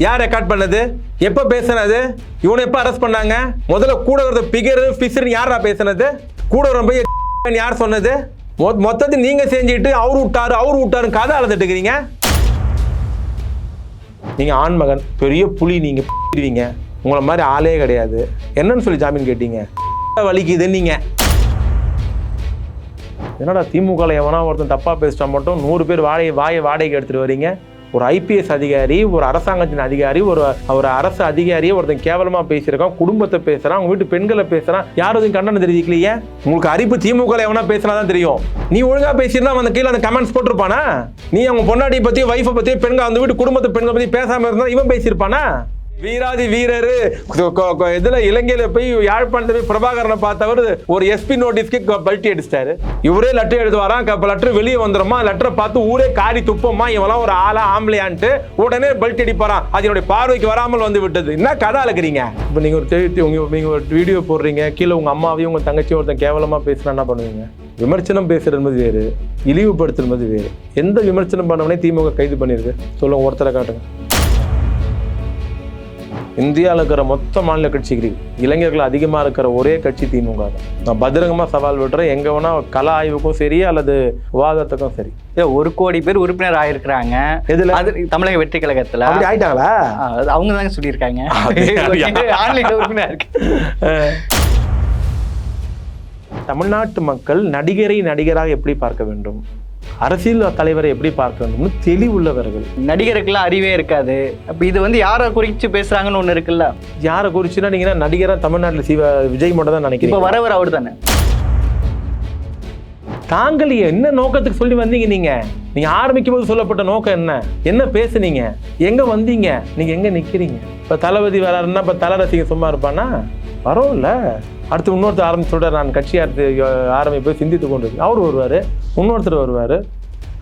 யார் ரெக்கார்ட் பண்ணது? எப்போ பேசுனது? இவனை எப்போ அரெஸ்ட் பண்ணாங்க? முதல்ல கூட வரது பிகர் பிசர்னு யாரா பேசுனது? கூட வர போய் யார் சொன்னது? மொ- மொத்தத்தை நீங்க செஞ்சுட்டு அவர் விட்டாரு அவர் விட்டாருன்னு கதை அழுதுட்டுக்கிறீங்க நீங்க ஆண்மகன் பெரிய புலி நீங்க பிடிவீங்க உங்களை மாதிரி ஆளே கிடையாது. என்னன்னு சொல்லி ஜாமீன் கேட்டீங்க. வலிக்குது நீங்க. என்னடா திமுகவில் எவனா ஒருத்தன் தப்பா பேசிட்டா மட்டும் நூறு பேர் வாடகை வாயை வாடகைக்கு எடுத்துட்டு வரீங்க? ஒரு ஐபிஎஸ் அதிகாரி ஒரு அரசாங்கத்தின் அதிகாரி ஒரு ஒரு அரசு அதிகாரியை ஒருத்தன் கேவலமாக பேசியிருக்கான் குடும்பத்தை பேசுகிறான் அவங்க வீட்டு பெண்களை பேசுகிறான் யாரும் எதுவும் கண்டனம் தெரிவிக்கலையே? உங்களுக்கு அறிப்பு திமுக எவனா பேசினா தான் தெரியும். நீ ஒழுங்காக பேசியிருந்தா அவன் அந்த கீழே அந்த கமெண்ட்ஸ் போட்டிருப்பானா? நீ அவங்க பொண்டாட்டி பற்றி ஒய்ஃபை பற்றி பெண்கள் அந்த வீட்டு குடும்பத்தை பெண்களை பற்றி பேசாமல் இருந்தால் இவன் பேசியிருப்பானா? வீராதி வீரரு. இதுல இலங்கையில போய் யாழ்ப்பாணத்துல போய் பிரபாகரனை பார்த்தவர் ஒரு எஸ்பி நோட்டீஸ்க்கு பல்ட்டி அடிச்சிட்டாரு. இவரே லெட்டர் எழுத வரான் லெட்டர் வெளியே வந்துருமா லெட்டரை பார்த்து ஊரே காரி துப்பமா இவெல்லாம் ஒரு ஆளா ஆம்பளையான்ட்டு உடனே பல்ட்டி அடிப்பாரான் அது என்னுடைய பார்வைக்கு வராமல் வந்து விட்டது. என்ன கதை அழகிறீங்க? இப்போ நீங்க ஒரு நீங்க ஒரு வீடியோ போடுறீங்க கீழே உங்க அம்மாவையும் உங்க தங்கச்சியும் ஒருத்தன் கேவலமா பேசுனா என்ன பண்ணுவீங்க? விமர்சனம் பேசுறது வேறு இழிவுபடுத்துறது வேறு. எந்த விமர்சனம் பண்ணவனே திமுக கைது பண்ணிருக்கு? சொல்லுங்க ஒருத்தரை காட்டுங்க. இந்தியாவில் இருக்கிற மொத்த மாநில கட்சிகளில் இளைஞர்கள் அதிகமாக இருக்கிற ஒரே கட்சி திமுக தான். நான் பகிரங்கமாக சவால் விடுறேன். எங்கே வேணா கல ஆய்வுக்கும் சரி அல்லது விவாதத்துக்கும் சரி. ஒரு கோடி பேர் உறுப்பினர் ஆயிருக்கிறாங்க. எதுல? அது தமிழக வெற்றி கழகத்துல. அப்படி ஆயிட்டாங்களா? அவங்க தாங்க சொல்லியிருக்காங்க? ஆன்லைன் உறுப்பினர். தமிழ்நாட்டு மக்கள் நடிகரை நடிகராக எப்படி பார்க்க வேண்டும்? அரசியல் தலைவரை எப்படி பார்க்க வேண்டும்னு தெளிவுள்ளவர்கள். நடிகருக்கெல்லாம் அறிவே இருக்காது. அப்ப இது வந்து யாரை குறிச்சு பேசுறாங்கன்னு ஒண்ணு இருக்குல்ல? யாரை குறிச்சுன்னா நீங்க நடிகரா தமிழ்நாட்டில் சிவ விஜய் மட்டும் தான் இப்ப நினைக்கிறீங்க வரவர் அவர் தானே. தாங்கள் என்ன நோக்கத்துக்கு சொல்லி வந்தீங்க நீங்க? நீங்க ஆரம்பிக்கும் போது சொல்லப்பட்ட நோக்கம் என்ன? என்ன பேசுனீங்க? எங்க வந்தீங்க? நீங்க எங்க நிக்கிறீங்க? இப்ப தளபதி வராருன்னா இப்ப தல ரசிகன் சும்மா இருப்பானா? வரோம்ல அடுத்து இன்னொருத்தர் ஆரம்பிச்சோட நான் கட்சி அடுத்து ஆரம்பிப்பு சிந்தித்து கொண்டு அவர் வருவார் இன்னொருத்தர் வருவார்.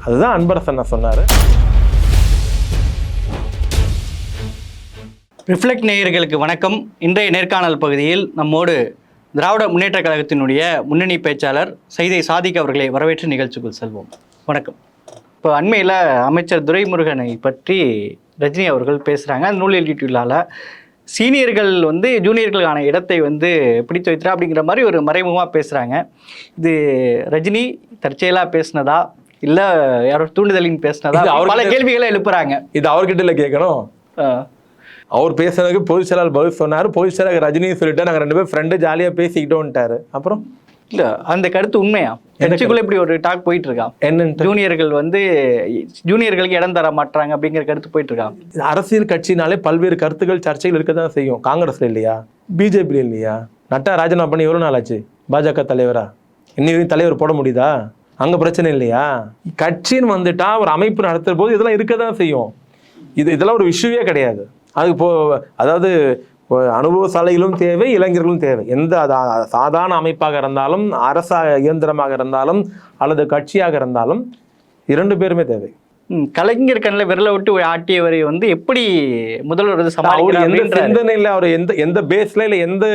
அதுதான் அன்பரசன் நான் சொன்னார். ரிஃப்ளெக்ட் நேயர்களுக்கு வணக்கம். இன்றைய நேர்காணல் பகுதியில் நம்மோடு திராவிட முன்னேற்ற கழகத்தினுடைய முன்னணி பேச்சாளர் சைதை சாதிக் அவர்களை வரவேற்று நிகழ்ச்சிக்குள் செல்வோம். வணக்கம். இப்போ அண்மையில் அமைச்சர் துரைமுருகனை பற்றி ரஜினி அவர்கள் பேசுகிறாங்க அந்த நூல் எழுதிட்டுள்ளால சீனியர்கள் வந்து ஜூனியர்களுக்கான இடத்தை வந்து பிடித்து வைத்தா அப்படிங்கிற மாதிரி ஒரு மறைமுகமாக பேசுகிறாங்க இது ரஜினி தற்செயலாக பேசுனதா? இல்லை யாரோ தூண்டுதலின் பேசுனதா? பல கேள்விகளை எழுப்புறாங்க. இது அவர்கிட்ட இல்லை கேட்கணும் அவர் பேசுனதுக்கு பொதுச் செயலாளர் பதில் சொன்னார். பொதுச் செயலாளர் ரஜினி சொல்லிட்டு நாங்கள் ரெண்டு பேரும் ஃப்ரெண்டு ஜாலியாக பேசிக்கிட்டோன்ட்டாரு. அப்புறம்? இல்ல அந்த கருத்து உண்மையா? கட்சிக்குள்ள இப்படி ஒரு டாக் போயிட்டு இருக்கா என்னன்ட்டு? ஜூனியர்கள் வந்து ஜூனியர்களுக்கு இடம் தர மாட்டாங்க அப்படிங்கிற கருத்து போயிட்டு இருக்கா இது அரசியல் கட்சினாலே பல்வேறு கருத்துக்கள் சர்ச்சைகள் இருக்க தான் செய்யும். காங்கிரஸ்ல இல்லையா? பிஜேபியில் இல்லையா? நட்டா ராஜினாமா பண்ணி எவ்வளோ நாள் ஆச்சு? பாஜக தலைவரா? இன்னி வரைக்கும் தலைவர் போட முடியுதா? அங்க பிரச்சனை இல்லையா? கட்சின்னு வந்துட்டா ஒரு அமைப்பு நடத்துற போது இதெல்லாம் இருக்க தான் செய்யும். இது இதெல்லாம் ஒரு இஷ்யூவே கிடையாது. அது இப்போ அதாவது அனுபவசாலைகளும் தேவை இளைஞர்களும் தேவை. எந்த சாதாரண அமைப்பாக இருந்தாலும் அரச இயந்திரமாக இருந்தாலும் அல்லது கட்சியாக இருந்தாலும் இரண்டு பேருமே தேவை. கலைஞர் கண்ணில் விரல விட்டு ஆட்டியவரை வந்து எப்படி முதல்வர் அவர் எந்த. சிந்தனையில அவர் எந்த எந்த பேஸ்ல இல்ல எந்த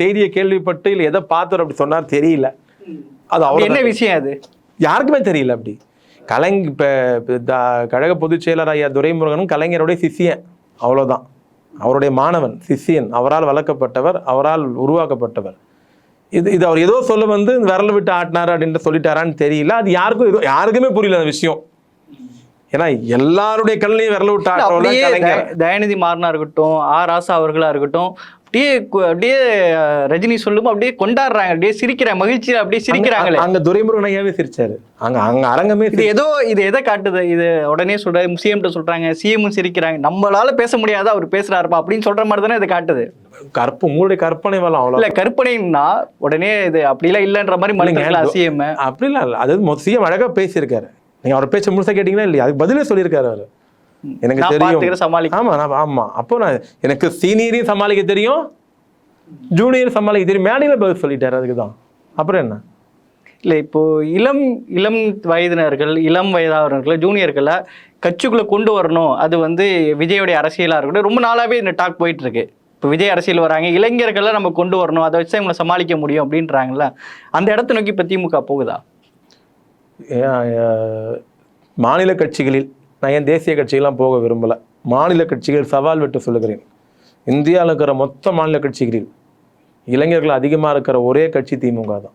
செய்தியை கேள்விப்பட்டு இல்ல எதை பார்த்து அப்படி சொன்னார் தெரியல. அது அவர் என்ன விஷயம் அது? யாருக்குமே தெரியல அப்படி. கலைஞ இப்ப கழக பொதுச் செயலர் ஐயா துரைமுருகனும் கலைஞருடைய சிஷியன். அவ்வளவுதான். அவருடைய மாணவன் சிஷியன் அவரால் வளர்க்கப்பட்டவர் அவரால் உருவாக்கப்பட்டவர். இது இது அவர் ஏதோ சொல்ல வந்து விரல விட்டு ஆட்டினாரு அப்படின்ட்டு சொல்லிட்டாரான்னு தெரியல. அது யாருக்கும் ஏதோ யாருக்குமே புரியல அந்த விஷயம். ஏன்னா எல்லாருடைய கண்ணையும் விரல விட்டு தயாநிதி மாறனா இருக்கட்டும் ஆர் ராசா அவர்களா இருக்கட்டும் அப்படியே அப்படியே ரஜினி சொல்லும் அப்படியே கொண்டாடுறாங்க அப்படியே சிரிக்கிறாங்க மகிழ்ச்சியா அப்படியே சிரிக்கிறாங்களே. அங்க துரைமுருகன் ஐயாவே சிரிச்சாரு. அங்க அங்க அரங்கமே இது ஏதோ இது எதை காட்டுது? இது உடனே சொல்றாரு சிஎம் சொல்றாங்க சிஎம் சிரிக்கிறாங்க. நம்மளால பேச முடியாத அவர் பேசுறாருப்பா அப்படின்னு சொல்ற மாதிரி தானே இதை காட்டுது. கற்ப உங்களுடைய கற்பனை வளம் அவ்வளவு இல்ல கற்பனைன்னா உடனே இது அப்படிலாம் இல்லைன்ற மாதிரி மறுக்கலாம் சிஎம் அப்படிலாம் இல்ல அது மொத்தம் அழகா பேசியிருக்காரு. நீங்க அவர் பேச்ச முழுசா கேட்டீங்கன்னா இல்லையா? அதுக்கு பதிலே சொல்லியிருக்காரு அவரு. எனக்கு தெரியும். சமாளிக்க ஆமா நான் ஆமா. அப்போ நான் எனக்கு சீனியரையும் சமாளிக்க தெரியும். ஜூனியர் சமாளிக்க தெரியும். மேடையில பதில் சொல்லிட்டாரு அதுக்கு தான் அப்புறம் என்ன? இல்லை இப்போ இளம் இளம் வயதினர்கள் இளம் வயதானவர்கள் ஜூனியர்களை கட்சிக்குள்ள கொண்டு வரணும். அது வந்து விஜயோடைய அரசியலா இருக்கட்டும். ரொம்ப நாளாவே இந்த டாக் போயிட்டு இருக்கு இப்போ விஜய் அரசியல் வராங்க. இளைஞர்களை நம்ம கொண்டு வரணும். அதை வச்சு இவங்களை சமாளிக்க முடியும் அப்படின்றாங்கல்ல. அந்த இடத்த நோக்கி இப்போ திமுக போகுதா? மாநில கட்சிகளில் நான் ஏன் தேசிய கட்சிகள்லாம் போக விரும்பல? மாநில கட்சிகள் சவால் விட்டு சொல்லுகிறேன். இந்தியாவில் இருக்கிற மொத்த மாநில கட்சிகளில் இளைஞர்கள் அதிகமாக இருக்கிற ஒரே கட்சி திமுக தான்.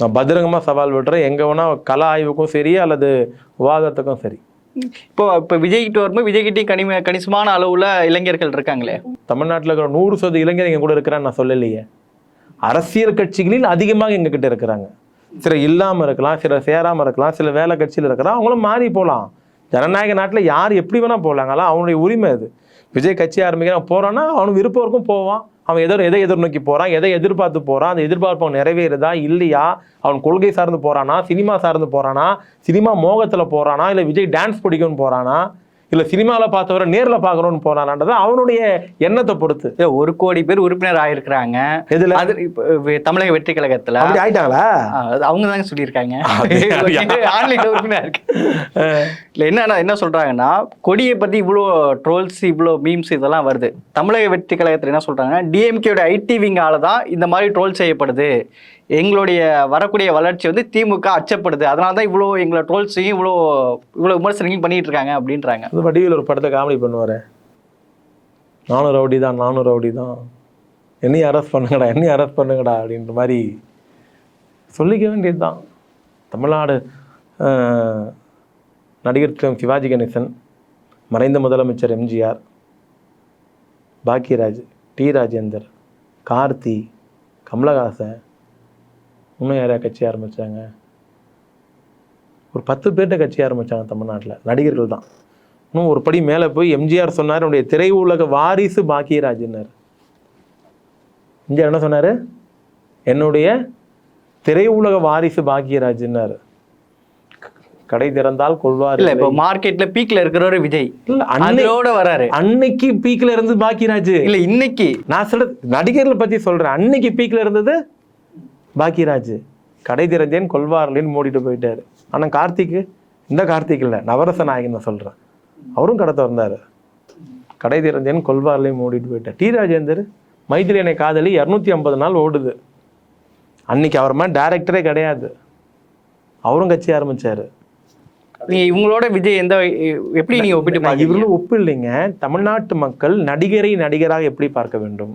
நான் பகிரங்கமாக சவால் விட்டுறேன் எங்கே வேணால் கல ஆய்வுக்கும் சரி அல்லது விவாதத்துக்கும் சரி. இப்போ இப்போ விஜய்கிட்ட வரும்போது விஜய்கிட்டயும் கனிம கணிசமான அளவுல இளைஞர்கள் இருக்காங்களே? தமிழ்நாட்டில் இருக்கிற நூறு சதவீத இளைஞர் எங்க கூட இருக்கிறான்னு நான் சொல்லலையே. அரசியல் கட்சிகளில் அதிகமாக எங்க கிட்ட இருக்கிறாங்க. சில இல்லாமல் இருக்கலாம் சில சேராமல் இருக்கலாம் சில வேலை கட்சியில் இருக்கலாம் அவங்களும் மாறி போகலாம் ஜனநாயக நாட்டில் யார் எப்படி வேணால் போகலாங்களா அவனுடைய உரிமை அது. விஜய் கட்சி ஆரம்பிக்கிறான் போகிறான்னா அவனுக்கு விருப்பம் இருக்கும் போவான். அவன் எதோ எதை எதிர்நோக்கி போகிறான் எதை எதிர்பார்த்து போகிறான் அந்த எதிர்பார்ப்பு அவன் நிறைவேறுதா இல்லையா? அவன் கொள்கை சார்ந்து போகிறானா சினிமா சார்ந்து போகிறானா சினிமா மோகத்தில் போகிறானா இல்லை விஜய் டான்ஸ் பிடிக்கும்னு போகிறானா இல்லை சினிமாவில் பார்த்தவரை நேரில் பார்க்கணும்னு போறானான்றது அவனுடைய எண்ணத்தை பொறுத்து. ஒரு கோடி பேர் உறுப்பினர் ஆயிருக்கிறாங்க. எதுல? அது இப்போ தமிழக வெற்றி கழகத்துல. அப்படி ஆயிட்டாங்களா? அவங்க தாங்க சொல்லியிருக்காங்க. உறுப்பினர். இல்ல என்ன என்ன சொல்றாங்கன்னா கொடியை பத்தி இவ்வளோ ட்ரோல்ஸ் இவ்வளோ மீம்ஸ் இதெல்லாம் வருது. தமிழக வெற்றி கழகத்துல என்ன சொல்றாங்க டிஎம்கேயோட ஐடி விங்கால தான் இந்த மாதிரி ட்ரோல் செய்யப்படுது. எங்களுடைய வரக்கூடிய வளர்ச்சி வந்து திமுக அச்சப்படுது. அதனால தான் இவ்வளோ எங்களை ட்ரோல்ஸையும் இவ்வளோ இவ்வளோ விமர்சனங்களும் பண்ணிட்டு இருக்காங்க அப்படின்றாங்க. அது வடிவில் ஒரு படத்தை காமெடி பண்ணுவார். நானும் ரவுடி தான் நானும் ரவுடி தான் என்னையும் அரெஸ்ட் பண்ணுங்கடா என்னையும் அரெஸ்ட் பண்ணுங்கடா அப்படின்ற மாதிரி சொல்லிக்க வேண்டியது தான் தமிழ்நாடு நடிகர் சிவாஜி கணேசன் மறைந்த முதலமைச்சர் எம்ஜிஆர் பாக்கியராஜ் டி. ராஜேந்தர் கார்த்தி கமலஹாசன் இன்னும் யாரையா கட்சி ஆரம்பிச்சாங்க? ஒரு பத்து பேர்கிட்ட கட்சி ஆரம்பிச்சாங்க தமிழ்நாட்டில். நடிகர்கள் தான். இன்னும் ஒரு படி மேலே போய் எம்ஜிஆர் சொன்னார் என்னுடைய திரை உலக வாரிசு பாக்கியராஜ்னார். எம்ஜிஆர் என்ன சொன்னார்? என்னுடைய திரை உலக வாரிசு பாக்கியராஜ்னார். கடை திறந்தால் கொள்வார். இல்ல இப்போ மார்க்கெட்ல பீக்ல இருக்கிறவரு விஜய். இல்ல அன்னை அதோட வராரு. அன்னைக்கு பீக்ல இருந்து பாக்கியராஜ். இல்ல இன்னைக்கு. நான் சொல்றது நடிகர்களை பத்தி சொல்றேன். அன்னைக்கு பீக்ல இருந்தது பாக்கியராஜ் கடை திறந்தேன் கொள்வார்லேன்னு மூடிட்டு போயிட்டாரு. ஆனா கார்த்திக் இந்த கார்த்திக் இல்ல நவரச நாயகன் நான் சொல்றேன் அவரும் கடை திறந்தாரு. கடை திறந்தேன் கொள்வார்லேயும் மூடிட்டு போயிட்டார். டி ராஜேந்தர் என்னை காதலி இரநூத்தி ஐம்பது நாள் ஓடுது. அன்னைக்கு அவர் மாதிரி டேரக்டரே கிடையாது. அவரும் கட்சி ஆரம்பிச்சாரு. நீங்க இவங்களோட விஜய் எந்த எப்படி நீங்க ஒப்பிட்டு இவர்களும் ஒப்பு இல்லைங்க தமிழ்நாட்டு மக்கள் நடிகரை நடிகராக எப்படி பார்க்க வேண்டும்?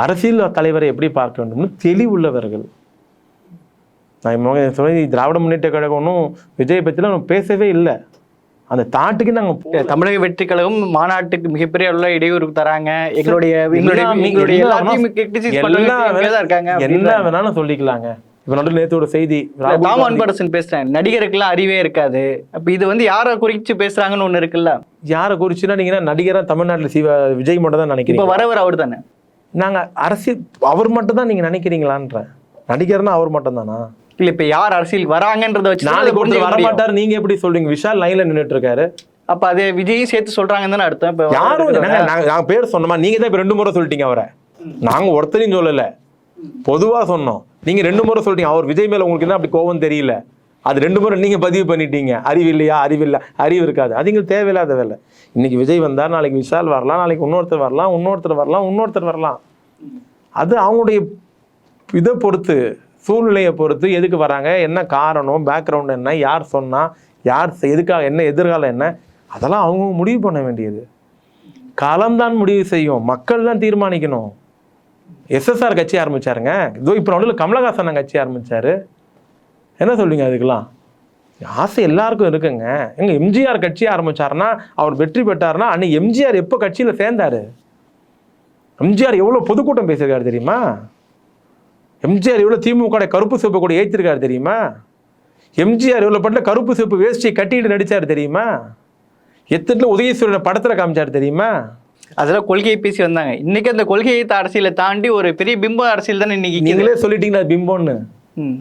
அரசியல் தலைவரை எப்படி பார்க்க வேண்டும்னு தெளிவுள்ளவர்கள். நான் சொல்லி திராவிட முன்னேற்ற கழகம்னும் விஜய் பற்றிலாம் நம்ம பேசவே இல்லை. அந்த தாட்டுக்கு நாங்கள் தமிழக வெற்றி கழகம் மாநாட்டுக்கு மிகப்பெரிய அளவுல இடையூறு தராங்க. எங்களுடைய இருக்காங்க என்ன. வேணாலும் சொல்லிக்கலாங்க. இப்போ நடுவில் செய்தி காந்தி- அன்பரசன் பேசுறேன் நடிகருக்கெல்லாம் அறிவே இருக்காது. அப்ப இது வந்து யாரை குறிச்சு பேசுறாங்கன்னு ஒண்ணு இருக்குல்ல? யாரை குறிச்சுன்னா நீங்க என்ன நடிகரா தமிழ்நாட்டில் சிவ விஜய் மட்டும் தான் நினைக்கிறீங்க வரவர் அவர் தானே நாங்க அரசியல் அவர் மட்டும் தான் நீங்க நினைக்கிறீங்களான்ற. நடிகர்னா அவர் மட்டும் தானா இல்ல இப்ப யார் அரசியல் வராங்கன்றத வச்சு நாளைக்கு வர. மாட்டார் நீங்க எப்படி சொல்றீங்க? விஷால் லைன்ல நின்னுட்டு இருக்காரு. அப்ப அது விஜயும் சேர்த்து சொல்றாங்கன்னு தானே அர்த்தம். இப்ப யாரும் வரவர் நாங்க நாங்க- நாங்க பேர் சொன்னோமா? நீங்க தான் இப்ப ரெண்டு முறை சொல்லிட்டீங்க அவரை. நாங்க ஒருத்தரையும் சொல்லல. பொதுவா சொன்னோம். நீங்க ரெண்டு முறை சொல்லிட்டீங்க. அவர் விஜய் மேல உங்களுக்கு என்ன அப்படி கோவம் தெரியல? அது ரெண்டு முறை நீங்கள் பதிவு பண்ணிட்டீங்க. அறிவு இல்லையா? அறிவு அறிவு இருக்காது. அது எங்களுக்கு தேவையில்லாத வேலை. இன்னைக்கு விஜய் வந்தார் நாளைக்கு விஷால் வரலாம் நாளைக்கு இன்னொருத்தர் வரலாம் இன்னொருத்தர் வரலாம் இன்னொருத்தர் வரலாம். அது அவங்களுடைய இதை பொறுத்து சூழ்நிலையை பொறுத்து எதுக்கு வராங்க? என்ன காரணம்? பேக்ரவுண்ட் என்ன? யார் சொன்னால் யார் எதுக்காக என்ன எதிர்காலம் என்ன? அதெல்லாம் அவங்க முடிவு பண்ண வேண்டியது. காலம்தான் முடிவு செய்யும். மக்கள் தான் தீர்மானிக்கணும். எஸ்எஸ்ஆர் கட்சி ஆரம்பிச்சாருங்க. இதோ இப்போ நடுவில் கமலஹாசன் கட்சி ஆரம்பித்தார் என்ன சொல்வீங்க அதுக்கெல்லாம்? ஆசை எல்லாருக்கும் இருக்குங்க. எங்க எம்ஜிஆர் கட்சி ஆரம்பிச்சாருன்னா அவர் வெற்றி பெற்றாருன்னா அன்னைக்கு எம்ஜிஆர் எப்போ கட்சியில் சேர்ந்தாரு? எம்ஜிஆர் எவ்வளோ பொதுக்கூட்டம் பேசியிருக்காரு தெரியுமா? எம்ஜிஆர் எவ்வளோ திமுக கருப்பு சிவப்பு கூட ஏற்றிருக்காரு தெரியுமா? எம்ஜிஆர் எவ்வளோ பட்டில் கருப்பு சிவப்பு வேஷ்டி கட்டிட்டு நடிச்சார் தெரியுமா? எத்தனை உதயசூரனை படத்தில் காமிச்சார் தெரியுமா? அதெல்லாம் கொள்கையை பேசி வந்தாங்க. இன்னைக்கு அந்த கொள்கையை அரசியலை தாண்டி ஒரு பெரிய பிம்ப அரசியல் தானே இன்னைக்கு. நீங்களே சொல்லிட்டீங்களா பிம்பம்னு ம்.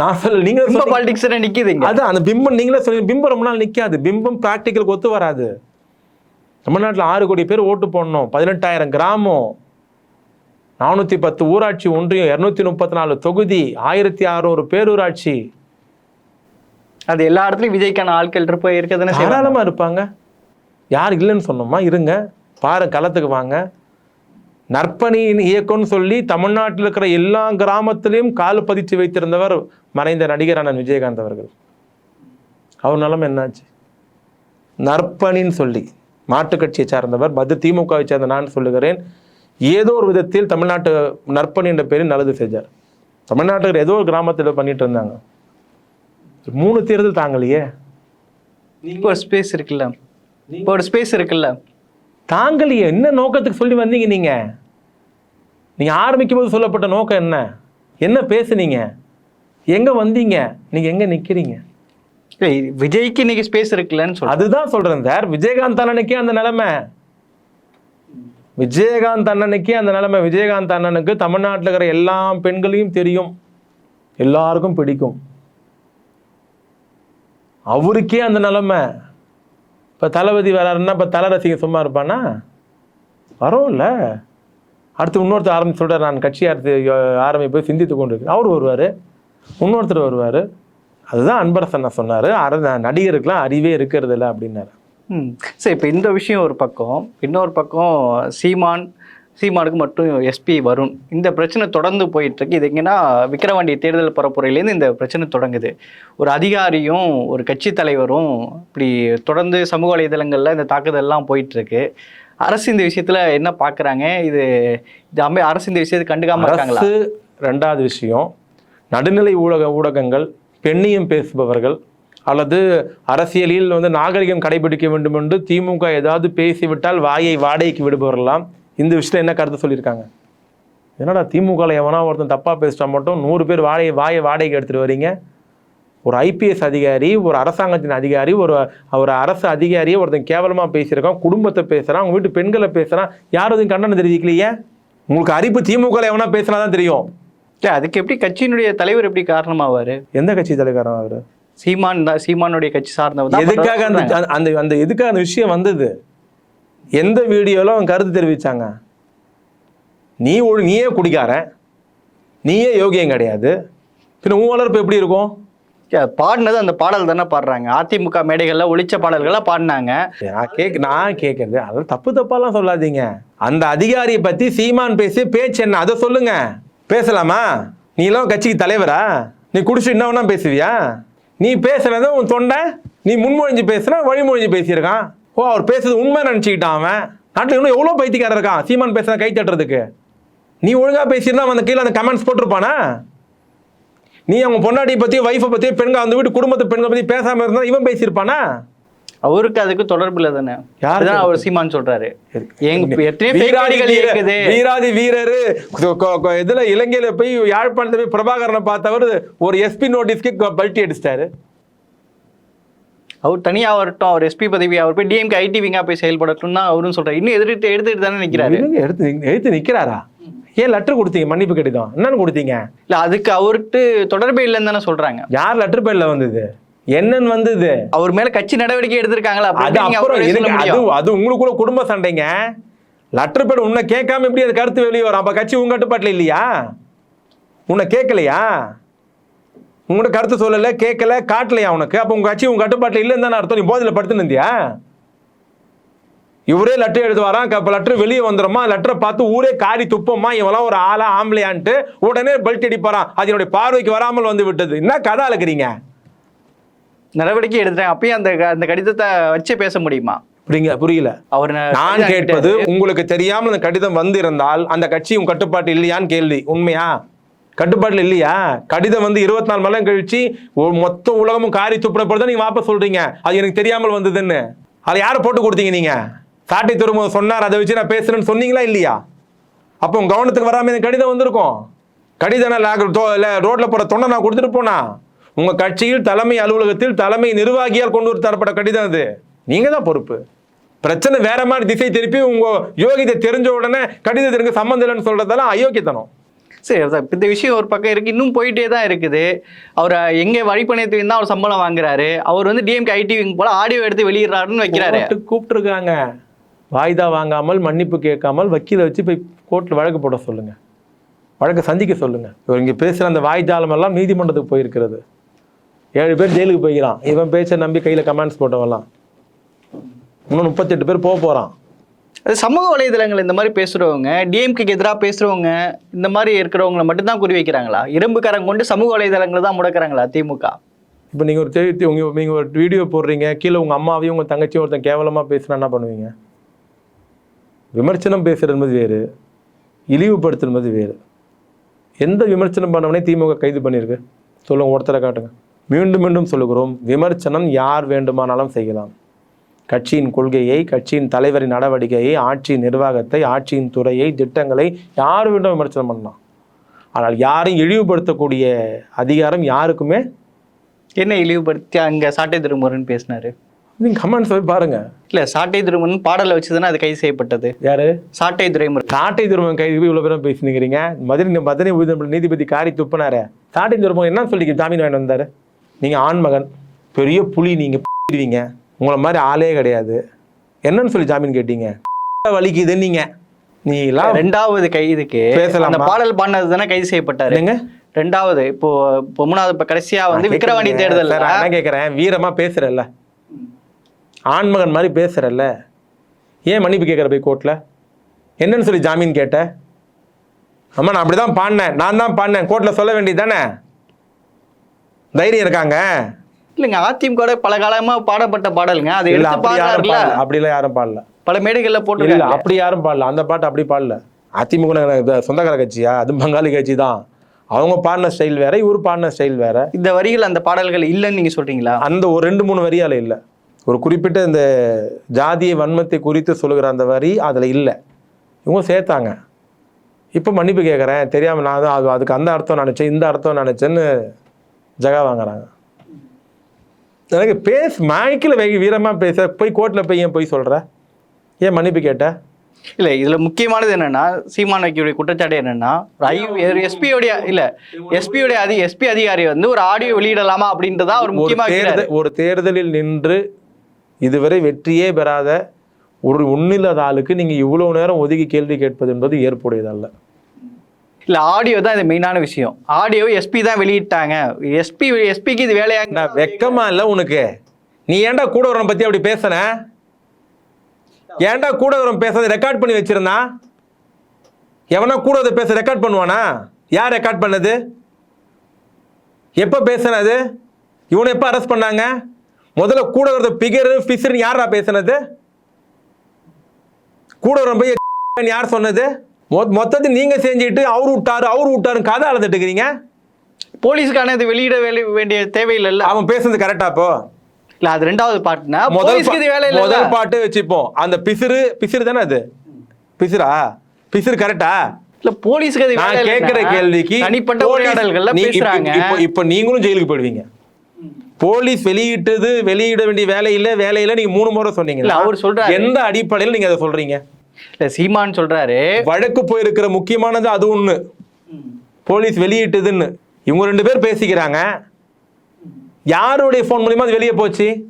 நான் சொல்ல நீங்க பிம்ப பாலிடிக்ஸ் நிக்குது இங்க அதான் அந்த பிம்பம் நீங்களே சொல்லி பிம்பம் ரொம்ப நாள் நிக்காது. பிம்பம் ப்ராக்டிக்கலுக்கு ஒத்து வராது. தமிழ்நாட்டில் ஆறு கோடி பேர் ஓட்டு போடணும். பதினெட்டாயிரம் கிராமம். நானூற்றி பத்து ஊராட்சி ஒன்றியம் இரநூத்தி முப்பத்தி நாலு தொகுதி ஆயிரத்தி அறநூறு பேரூராட்சி. அது எல்லா இடத்துலயும் விஜய்க்கான ஆட்கள் இருப்ப இருக்கதானே செய்வாங்க. தாராளமாக இருப்பாங்க. யார் இல்லைன்னு சொன்னோமா? இருங்க. பாரு களத்துக்கு வாங்க. நற்பணியின் இயக்கம்னு சொல்லி தமிழ்நாட்டில் இருக்கிற எல்லா கிராமத்திலையும் கால் பதித்து வைத்திருந்தவர் மறைந்த நடிகர் அண்ணன் விஜயகாந்த் அவர்கள். அவர் நிலைமை என்னாச்சு? நற்பணின்னு சொல்லி மாற்றுக் கட்சியை சார்ந்தவர் மது திமுகவை சேர்ந்த நான் சொல்லுகிறேன். ஏதோ ஒரு விதத்தில் தமிழ்நாட்டு நற்பணி என்ற பேரில் நல்லது செஞ்சார். தமிழ்நாட்டுக்கு ஏதோ ஒரு கிராமத்தில் பண்ணிட்டு இருந்தாங்க. மூணு தேர்தல் தாங்கலையே. இப்போ ஒரு ஸ்பேஸ் இருக்குல்ல. இப்போ ஒரு ஸ்பேஸ் இருக்குல்ல. தாங்கலையே. என்ன நோக்கத்துக்கு சொல்லி வந்தீங்க நீங்க? நீங்க ஆரம்பிக்கும் போது சொல்லப்பட்ட நோக்கம் என்ன? என்ன பேசுனீங்க? எங்க வந்தீங்க? நீங்க எங்க நிக்கிறீங்க? இல்லை, விஜய்க்கு இன்னைக்கு ஸ்பேஸ் இருக்குல்லன்னு சொல்றேன். அதுதான் சொல்றேன் சார். விஜயகாந்த் அண்ணனுக்கே அந்த நிலைமை. விஜயகாந்த் அண்ணனுக்கே அந்த நிலைமை. விஜயகாந்த் அண்ணனுக்கு தமிழ்நாட்டில் இருக்கிற எல்லா பெண்களையும் தெரியும். எல்லாருக்கும் பிடிக்கும். அவருக்கே அந்த நிலைமை. இப்போ தளபதி வராருன்னா இப்போ தல ரசிகன் சும்மா இருப்பானா? வரோம்ல அடுத்து இன்னொருத்தர் ஆரம்பி சொல்கிறார் நான் கட்சி அடுத்து ஆரம்பிப்பு சிந்தித்து கொண்டு இருக்கு அவர் வருவார். இன்னொருத்தர் வருவார். அதுதான் அன்பரசன் நான் சொன்னார். அர நடிகருக்கெலாம் அறிவே இருக்கிறது இல்லை அப்படின்னாரு. ம். சரி இப்போ இந்த விஷயம் ஒரு பக்கம். இன்னொரு பக்கம் சீமான் சீமானுக்கு மட்டும் எஸ்பி வருண். இந்த பிரச்சனை தொடர்ந்து போயிட்டுருக்கு. இது எங்கன்னா விக்கிரவாண்டி தேர்தல் பரப்புரையிலேருந்து இந்த பிரச்சனை தொடங்குது. ஒரு அதிகாரியும் ஒரு கட்சி தலைவரும் இப்படி தொடர்ந்து சமூக வலைதளங்களில் இந்த தாக்குதல்லாம் போயிட்டுருக்கு. அரசு இந்த விஷயத்துல என்ன பார்க்கறாங்க இது இது அமை அரசு இந்த விஷயத்தை கண்டுக்காம இருக்காங்களா? ரெண்டாவது விஷயம் நடுநிலை ஊடக ஊடகங்கள் பெண்ணியம் பேசுபவர்கள் அல்லது அரசியலில் வந்து நாகரிகம் கடைபிடிக்க வேண்டும் என்று திமுக ஏதாவது பேசிவிட்டால் வாயை வாடகைக்கு விடுபவர்களாம் இந்த விஷயத்தில் என்ன கருத்து சொல்லியிருக்காங்க? என்னடா திமுகவில் எவனா ஒருத்தன் தப்பாக பேசிட்டா மட்டும் நூறு பேர் வாயை வாயை வாடகைக்கு எடுத்துகிட்டு வரீங்க? ஒரு ஐபிஎஸ் அதிகாரி ஒரு அரசாங்கத்தின் அதிகாரி ஒரு ஒரு அரசு அதிகாரியை ஒருத்தன் கேவலமாக பேசியிருக்கான் குடும்பத்தை பேசுகிறான் அவங்க வீட்டு பெண்களை பேசுகிறான் யாரும் எதுவும் கண்டனம் தெரிவிக்கலையே? உங்களுக்கு அரிப்பு திமுக எவனா பேசினா தான் தெரியும். இல்ல, அதுக்கு எப்படி கட்சியினுடைய தலைவர் எப்படி காரணமாவாரு? எந்த கட்சி தலைக்காரன் அவரு சீமான் தான் சீமானுடைய கட்சி சார்ந்தவர் எதுக்காக அந்த. அந்த- அந்த எதுக்காக அந்த விஷயம் வந்தது? எந்த வீடியோல அவன் கருத்து தெரிவிச்சாங்க? நீ ஒழு நீயே குடிக்காரன் நீயே யோகியம் கிடையாது. பின்ன உன் வளர்ப்பு எப்படி இருக்கும்? பாடினது அந்த பாடல் தானே பாடுறாங்க. அதிமுக மேடைகள்ல ஒளிச்ச பாடல்களா பாடினாங்க. நான் கேட்க நான் கேட்கறது அதெல்லாம் தப்பு தப்பாலாம் சொல்லாதீங்க. அந்த அதிகாரியை பத்தி சீமான் பேசி பேச்சு என்ன? அதை சொல்லுங்க. பேசலாமா? நீ எல்லாம் கட்சிக்கு தலைவரா? நீ குடிச்சு என்ன பேசுவியா? நீ பேசுனது உன் தொண்டை நீ முன்மொழிஞ்சு பேசுனா வழிமொழிஞ்சு பேசியிருக்கான். ஓ அவர் பேசுறது உண்மை நினச்சிக்கிட்டான் அவன். நாட்டில் இன்னும் எவ்வளோ பைத்தியக்காரர் இருக்கான் சீமான் பேசுனா கை தட்டுறதுக்கு? நீ ஒழுங்கா பேசியிருந்தா அவன் அந்த கீழே அந்த கமெண்ட்ஸ் போட்டிருப்பானா? நீ அவங்க பொண்டாட்டியை பத்தி ஒய்ஃபை பத்தி பெண்கள் அந்த வீட்டு குடும்பத்து பெண்களை பத்தி பேசாம இருந்தா இவன் பேசியிருப்பானா? அவருக்கு அதுக்கு தொடர்பு இல்லை தானே. யாருக்கு அதுதான் அவர் சீமான் சொல்றாரு. வீராதி வீரரு. இதுல இலங்கையில போய் யாழ்ப்பாணத்துல போய் பிரபாகரனை பார்த்தவர் ஒரு எஸ்பி நோட்டீஸ்க்கு பல்ட்டி அடிச்சிட்டாரு. அவர் தனியா வரட்டும். அவர் எஸ்பி பதவி அவர் போய் டிஎம்கே ஐடி விங்கா போய் செயல்படட்டும் தான் அவரும் சொல்றாரு. இன்னும் எதிர்த்து எடுத்துட்டு தானே இருங்க, எடுத்து எடுத்து நிக்கிறாரா? ஏன் லெட்டர் கொடுத்தீங்க? மன்னிப்பு கடிதம் என்னன்னு கொடுத்தீங்க? இல்ல அதுக்கு அவருக்கு தொடர்பே இல்லைன்னு தானே சொல்றாங்க. யார் லெட்டர் பேர்ல வந்தது? என்னன்னு வந்தது? அவர் மேல கட்சி நடவடிக்கை எடுத்திருக்காங்களா? அது அப்புறம் அது? அது உங்களுக்குள்ள குடும்ப சண்டைங்க. லெட்டர் பேர் உன்னை கேட்காம எப்படி அது கருத்து வெளியே வரும்? அப்ப கட்சி உங்க கட்டுப்பாட்டுல இல்லையா? உன்னை கேட்கலையா? உங்கள்கிட்ட கருத்து சொல்லல கேட்கல காட்டலையா உனக்கு? அப்ப உங்க கட்சி உங்க கட்டுப்பாட்டுல இல்லைன்னு தானே அர்த்தம்? நீ போதில் படுத்துன்னு இருந்தியா? இவரே லெட்டர் எழுது வரான் அப்போ லெட்டர் வெளியே வந்துடுமா லெட்டரை பார்த்து ஊரே காரி துப்பமா? இவெல்லாம் ஒரு ஆளா ஆம்பளையான்ட்டு உடனே பெல்ட் அடிப்பாரான் அது என்னுடைய பார்வைக்கு வராமல் வந்து விட்டது. என்ன கதை அழக்கிறீங்க நடவடிக்கை எடுத்துட்டாங்க அப்பயும் அந்த அந்த கடிதத்தை வச்சே பேச முடியுமா? புரியுங்க புரியல. அவர் நான் கேட்பது உங்களுக்கு தெரியாமல் அந்த கடிதம் வந்திருந்தால் அந்த கட்சி உங்க கட்டுப்பாட்டு இல்லையான்னு கேள்வி. உண்மையா? கட்டுப்பாட்டில் இல்லையா? கடிதம் வந்து இருபத்தி நாலு மணி நேரம் கழிச்சு மொத்த உலகமும் காரி துப்புனப்போ நீங்க வாபஸ் சொல்றீங்க. அது எனக்கு தெரியாமல் வந்ததுன்னு. அதை யாரை போட்டு கொடுத்தீங்க நீங்க? சாட்டை துறைமுகம் சொன்னார் அதை வச்சு நான் பேசுறேன்னு சொன்னீங்களா இல்லையா? அப்போ உங்க கவனத்துக்கு வராம இந்த கடிதம் வந்திருக்கும். கடிதம் ரோட்ல போற தொண்டை நான் கொடுத்துட்டு போனா. உங்க கட்சியில் தலைமை அலுவலகத்தில் தலைமை நிர்வாகியால் கொண்டு வந்து தரப்பட்ட கடிதம் அது. நீங்க தான் பொறுப்பு. பிரச்சனை வேற மாதிரி திசை திருப்பி உங்க யோகிதை தெரிஞ்ச உடனே கடிதத்திற்கு சம்மந்தம் இல்லைன்னு சொல்றதெல்லாம் அயோக்கியத்தனம். சரி இப்ப இந்த விஷயம் ஒரு பக்கம் இருக்கு. இன்னும் போயிட்டே தான் இருக்குது. அவர் எங்க வழிப்பணியத்துக்கு தான் அவர் சம்பளம் வாங்குறாரு. அவர் வந்து டிஎம்கே ஐடி விங் போல ஆடியோ எடுத்து வெளியிடுறாருன்னு வைக்கிறாரு. கூப்பிட்டுருக்காங்க. வாய்தா வாங்காமல் மன்னிப்பு கேட்காமல் வக்கீலை வச்சு போய் கோர்ட்டில் வழக்கு போட சொல்லுங்க. வழக்கை சந்திக்க சொல்லுங்க. இவர் இங்கே பேசுகிற அந்த வாய்ஜாலம் எல்லாம் நீதிமன்றத்துக்கு போயிருக்கிறது. ஏழு பேர் ஜெயிலுக்கு போய்க்கிறான். இவன் பேச்சை நம்பி கையில் கமெண்ட்ஸ் போட்டவெல்லாம். இன்னும் முப்பத்தெட்டு பேர் போக போகிறான் அது சமூக வலைதளங்கள் இந்த மாதிரி பேசுறவங்க டிஎம்கேக்கு எதிராக பேசுறவங்க இந்த மாதிரி இருக்கிறவங்களை மட்டும்தான் குறி வைக்கிறாங்களா? இரும்புக்கரம் கொண்டு சமூக வலைதளங்களை தான் முடக்கிறாங்களா திமுக இப்போ நீங்கள் ஒரு செய்தி உங்கள் நீங்கள் ஒரு வீடியோ போடுறீங்க. கீழே உங்கள் அம்மாவையும் உங்கள் தங்கச்சியும் ஒருத்தன் கேவலமாக பேசுனா என்ன பண்ணுவீங்க? விமர்சனம் பேசுகிறது வேறு இழிவுபடுத்துறது வேறு. எந்த விமர்சனம் பண்ணவனே திமுக கைது பண்ணியிருக்கு? சொல்லுங்க ஒருத்தரை காட்டுங்க. மீண்டும் மீண்டும் சொல்லுகிறோம் விமர்சனம் யார் வேண்டுமானாலும் செய்யலாம். கட்சியின் கொள்கையை கட்சியின் தலைவரின் நடவடிக்கையை ஆட்சியின் நிர்வாகத்தை ஆட்சியின் துறையை திட்டங்களை யார் வேண்டும் விமர்சனம் பண்ணலாம். ஆனால் யாரையும் இழிவுபடுத்தக்கூடிய அதிகாரம் யாருக்குமே என்ன இழிவுபடுத்தி அங்கே சாட்டை திருமுருகன் பேசினாரு? நீங்கள் கமெண்ட்ஸ் போய் பாருங்க. இல்ல சாட்டை திருமுருகன் பாடலை வச்சுதானே அது கைது செய்யப்பட்டது? யாரு? சாட்டை துரைமுருகன். சாட்டை துருவம் கைது இவ்வளோ பேரும் பேசினுக்கிறீங்க. மதுரை மதுரை உயர்நீதிமன்ற நீதிபதி காரி துப்புனாரே. சாட்டை துருவம் என்ன சொல்லி ஜாமீன் வாங்கிட்டு வந்தாரு. நீங்கள் ஆண்மகன். பெரிய புலி நீங்கள் பிடுவீங்க. உங்களை மாதிரி ஆளே கிடையாது. என்னன்னு சொல்லி ஜாமீன் கேட்டீங்க. வலிக்குது நீங்க? நீலாம் ரெண்டாவது கைதுக்கு பேசலாமா? அந்த பாடல் பாடினது தானே கைது செய்யப்பட்டாரு. ரெண்டாவது இப்போ இப்போ மூணாவது இப்ப கடைசியா வந்து விக்கிரவாணி தேர்தல் சார், நான் கேட்குறேன் வீரமா பேசுறல்ல ஆண்மகன் மாதிரி பேசுறல்ல? ஏன் மன்னிப்பு கேட்குற போய் கோர்ட்ல? என்னன்னு சொல்லி ஜாமீன் கேட்ட? அம்மா நான் அப்படிதான் பாடினேன். நான் தான் பாடினேன். கோர்ட்ல சொல்ல வேண்டியது தானே? தைரியம் இருக்காங்க? இல்லைங்க அதிமுக பல காலமா பாடப்பட்ட பாடலுங்க. அதை இல்ல அப்படி யாரும் அப்படிலாம் யாரும் பாடல. பல மேடைகள்ல இல்ல போட்டு அப்படி யாரும் பாடல. அந்த பாட்டு அப்படி பாடல. அதிமுக சொந்தக்கார கட்சியா? அது பங்காளி கட்சி தான். அவங்க பாடின ஸ்டைல் வேற இவர் பாடின ஸ்டைல் வேற. இந்த வரிகள் அந்த பாடல்கள் இல்லைன்னு நீங்க சொல்றீங்களா? அந்த ஒரு ரெண்டு மூணு வரியால இல்லை. ஒரு குறிப்பிட்ட இந்த ஜாதிய வன்மத்தை குறித்து சொல்லுகிற அந்த வரி அதில் இல்லை. இவங்க சேர்த்தாங்க. இப்போ மன்னிப்பு கேட்குறேன் தெரியாமல் நான் தான் அது அதுக்கு அந்த அர்த்தம் நினச்சேன் இந்த அர்த்தம் நினச்சேன்னு ஜகா வாங்குறாங்க. எனக்கு பேஸ் மைக்கில் வெகு வீரமாக பேச போய் கோர்ட்டில் போய் ஏன் போய் சொல்கிற ஏன் மன்னிப்பு கேட்ட? இல்ல இதுல முக்கியமானது என்னன்னா சீமான் வைக்கக்கூடிய குற்றச்சாட்டு என்னன்னா எஸ்பியோடைய இல்ல எஸ்பியோடைய அதி எஸ்பி அதிகாரி வந்து ஒரு ஆடியோ வெளியிடலாமா அப்படின்றதா ஒரு முக்கியமா வைக்கிறாரு. தேர்தல் ஒரு தேர்தலில் நின்று இதுவரை வெற்றியே பெறாத ஒரு ஒன்றில்லாத ஆளுக்கு நீங்கள் இவ்வளோ நேரம் ஒதுக்கி கேள்வி கேட்பது என்பது ஏற்புடையதல்ல. இல்ல ஆடியோ தான் இது மெயினான விஷயம். ஆடியோ எஸ்பி தான் வெளியிட்டாங்க. எஸ்பி எஸ்பிக்கு இது வேலையா? நான் வெக்கமா இல்லை உனக்கு? நீ ஏன்டா கூட வரவன் பத்தி அப்படி பேசுன? ஏன்டா கூட வரவன் பேசுறதை ரெக்கார்ட் பண்ணி வச்சிருந்தா? எவனா கூட வந்து பேச ரெக்கார்ட் பண்ணுவானா? யார் ரெக்கார்ட் பண்ணது? எப்போ பேசுனது இவனை எப்போ அரெஸ்ட் பண்ணாங்க? முதல்ல கூட வரத பிகர் ஃபிஷர்னு யாரா பேசுனது? கூட போய் யார் சொன்னது? மொத்தத்தை நீங்க செஞ்சுட்டு அவர் விட்டாரு அவர் விட்டாருன்னு கதை அளந்துட்டு இருக்கிறீங்க. போலீஸ்க்கான இது வெளியிட வேண்டிய தேவையில்லைல்ல. அவன் பேசுனது கரெக்டா அப்போ இல்ல அது ரெண்டாவது பாட்டுனா முதல் முதல் பாட்டு வச்சுப்போம். அந்த பிசிறு பிசிறு தானே அது? பிசிறா பிசிறு கரெக்டா இல்ல போலீஸ்க்கு அது கேட்கிற கேள்விக்கு தனிப்பட்ட உரையாடல்கள்ல இப்ப- பேசுறாங்க. இப்போ இப்போ நீங்களும் ஜெயிலுக்கு போயிடுவீங்க. போலீஸ் வெளியிட்டது வெளியிட வேண்டிய வேலை இல்ல வேலை இல்ல நீங்க மூணு முறை சொன்னீங்க. இல்ல, அவர் சொல்றாரு. எந்த அடிப்படையில் நீங்க அதை சொல்றீங்க? இல்ல சீமான் சொல்றாரு. வழக்கு போயிருக்கிற முக்கியமானது அது ஒண்ணு. போலீஸ் வெளியிட்டதுன்னு. இவங்க ரெண்டு பேர் பேசிக்கிறாங்க. யாருடைய ஃபோன் மூலியமா அது வெளியே போச்சு?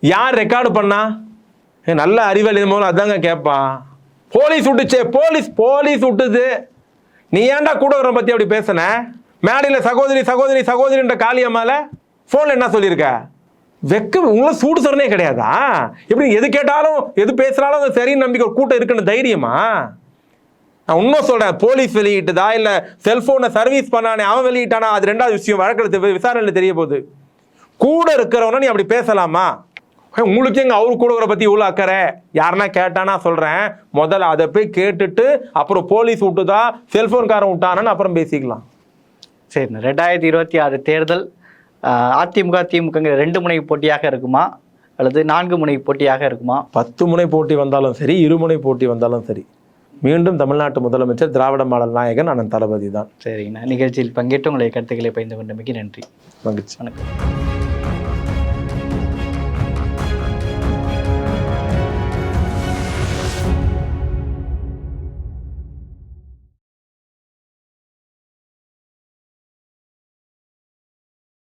யார் ரெக்கார்டு பண்ணா? நல்ல அறிவாளி மூலம் அதாங்க கேட்பான் போலீஸ் விட்டுச்சே போலீஸ் போலீஸ் விட்டுது. நீ ஏன்டா கூட வர பத்தி அப்படி பேசுன? மேடையில் சகோதரி சகோதரி சகோதரின்ற காளியம்மால ஃபோனில் என்ன சொல்லியிருக்க வெக்க உங்களை சூடு சரணே கிடையாதா? எப்படி எது கேட்டாலும் எது பேசுனாலும் அது சரின்னு நம்பிக்கை ஒரு கூட்டம் இருக்குன்னு தைரியமா? நான் உண்மை சொல்கிறேன் போலீஸ் வெளியிட்டதா? இல்லை செல்ஃபோனை சர்வீஸ் பண்ணானே அவன் வெளியிட்டானா? அது ரெண்டாவது விஷயம் வழக்கெடுத்து விசாரணையில் தெரிய போகுது. கூட இருக்கிறவன நீ அப்படி பேசலாமா? உங்களுக்கு எங்க அவரு கூட பற்றி இவ்வளோ இவ்வளவு அக்கறை? யாருன்னா கேட்டானா சொல்கிறேன் முதல்ல அதை போய் கேட்டுட்டு அப்புறம் போலீஸ் விட்டுதா செல்ஃபோன்காரன் விட்டானான்னு அப்புறம் பேசிக்கலாம். சரி ரெண்டாயிரத்தி இருபத்தி ஆறு தேர்தல் அதிமுக திமுகங்கிற ரெண்டு முனை போட்டியாக இருக்குமா? அல்லது நான்கு முனை போட்டியாக இருக்குமா? பத்து முனை போட்டி வந்தாலும் சரி இருமுனை போட்டி வந்தாலும் சரி. மீண்டும் தமிழ்நாட்டு முதலமைச்சர் திராவிட மாடல் நாயகன் அண்ணன் தளபதி தான். சரிங்கண்ணா. நிகழ்ச்சியில் பங்கேற்று உங்களுடைய கருத்துக்களை பகிர்ந்து கொண்டமைக்கு நன்றி. மகிழ்ச்சி. வணக்கம்.